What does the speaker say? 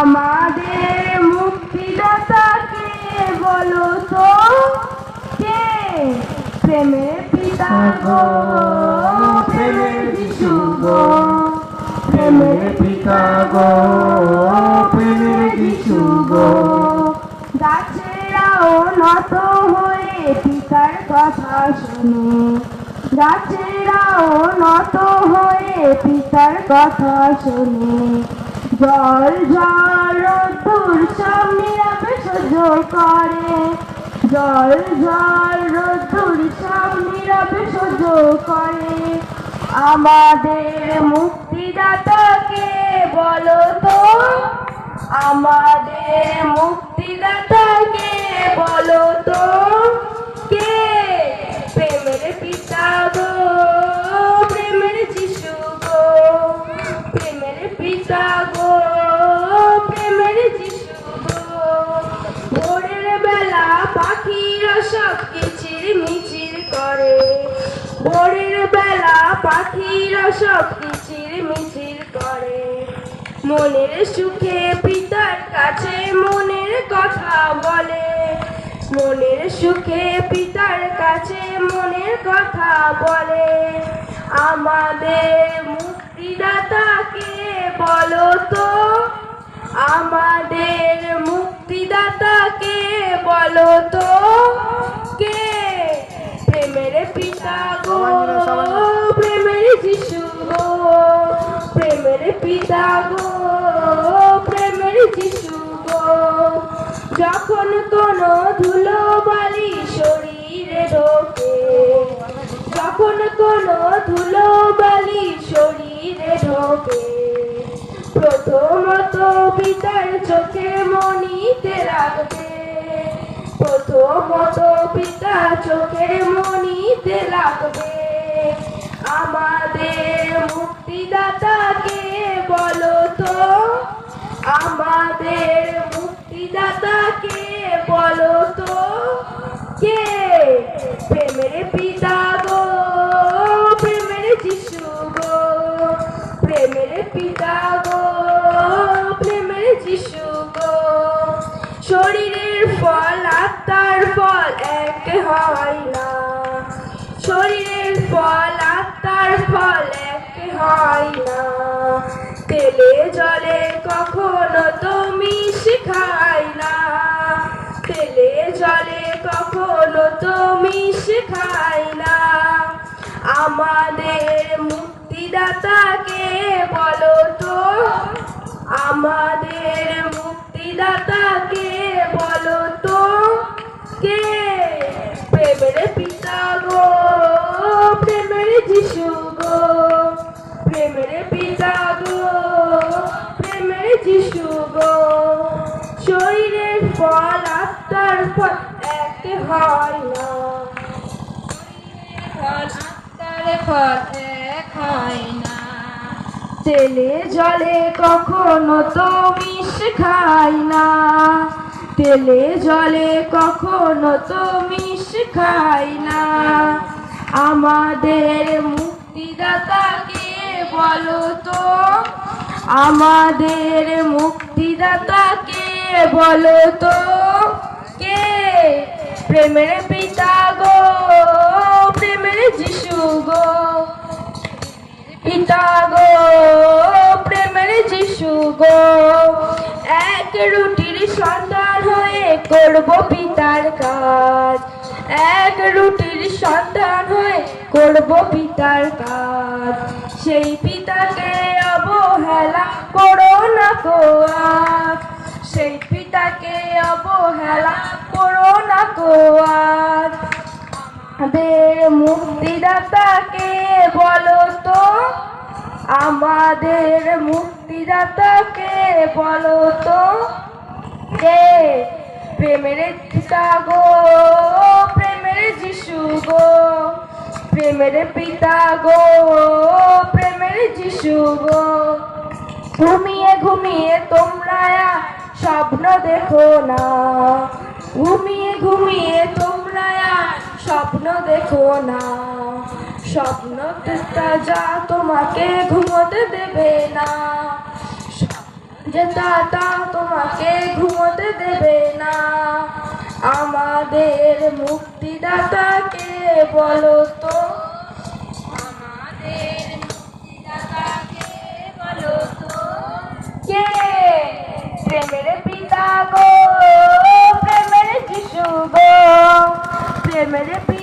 আমাদের মুক্তিদাতাকে বলো তো, কে? প্রেমের পিতা গো প্রেমের যিশু গো প্রেমের পিতা গো প্রেমের যিশু গো। গাছেরাও নত হয়ে পিতার কথা শুনে। গাছেরাও নত হয়ে পিতার কথা শুনে। জল জল সব নীরবে সহ্য করে। জল জল সব নীরবে সহ্য করে। আমাদের মুক্তিদাতাকে বলো তো, আমাদের মুক্তিদাতাকে বলো তো। পাখিরা সব কিচির মিচির করে। মনের সুখে পিতার কাছে মনের কথা বলে। মনের সুখে পিতার কাছে মনের কথা বলে। আমাদের মুক্তিদাতাকে বলো তো, আমাদের মুক্তিদাতাকে বলো তো। পিতা গো, প্রেমের যিশু গো, যখন কোনো ধুলো বালি শরীরে ঢোকে, যখন কোনো ধুলো বালি শরীরে ঢোকে, প্রথমত পিতার চোখে মনিতে রাখবে প্রথমত পিতা চোখে মনিতে লাগবে, আমাদের মুক্তিদাতাকে বলো তো, আমাদের মুক্তিদাতাকে বলো তো? কে? প্রেমের পিতা গো, প্রেমের যিশু গো, প্রেমের পিতা গো, প্রেমের যিশু গো। শরীরের ফল আত্মার ফল এক হয় না। শরীরের ফল আত্মার ফল এক হয় না। তেলে জলে কখনো তুমি শিখাই না তেলে জলে কখনো তুমি শিখাই না আমাদের মুক্তিদাতাকে বলো তো, আমাদের মুক্তিদাতাকে বলো তো, কে? প্রেমের পিতা ফল আত্মার ফল এক হয় না। ফল আত্মার ফল এক হয় না। তেলে জলে কখনো তুমি খাই না। তেলে জলে কখনো তুমি খাই না। আমাদের মুক্তিদাতাকে বলো তো আমাদের মুক্তিদাতাকে বলো তো কে? প্রেমের পিতা গো, প্রেমের যিশু গো। পিতা গো, প্রেমের যিশু গো। এক রুটির সন্তান হয়ে করব পিতার কাজ। এক রুটির সন্তান হয়ে করব পিতার কাজ। সেই পিতাকে অবহেলা করো না। সেই পিতাকে অবহেলা করো না আজ। আমাদের মুক্তিদাতাকে বলো তো, আমাদের মুক্তিদাতাকে বলো তো, কে প্রেমের পিতা গো, প্রেমের যিশু গো, প্রেমের পিতা গো, প্রেমের যিশু গো ঘুমিয়ে ঘুমিয়ে তোমরা স্বপ্ন দেখো না। ঘুমিয়ে ঘুমিয়ে তোমরা স্বপ্ন দেখো না। স্বপ্ন যা তোমাকে ঘুমোতে দেবে না। স্বপ্ন যে দাতা তোমাকে ঘুমোতে দেবে না। আমাদের মুক্তিদাতাকে বলো তো vermelho é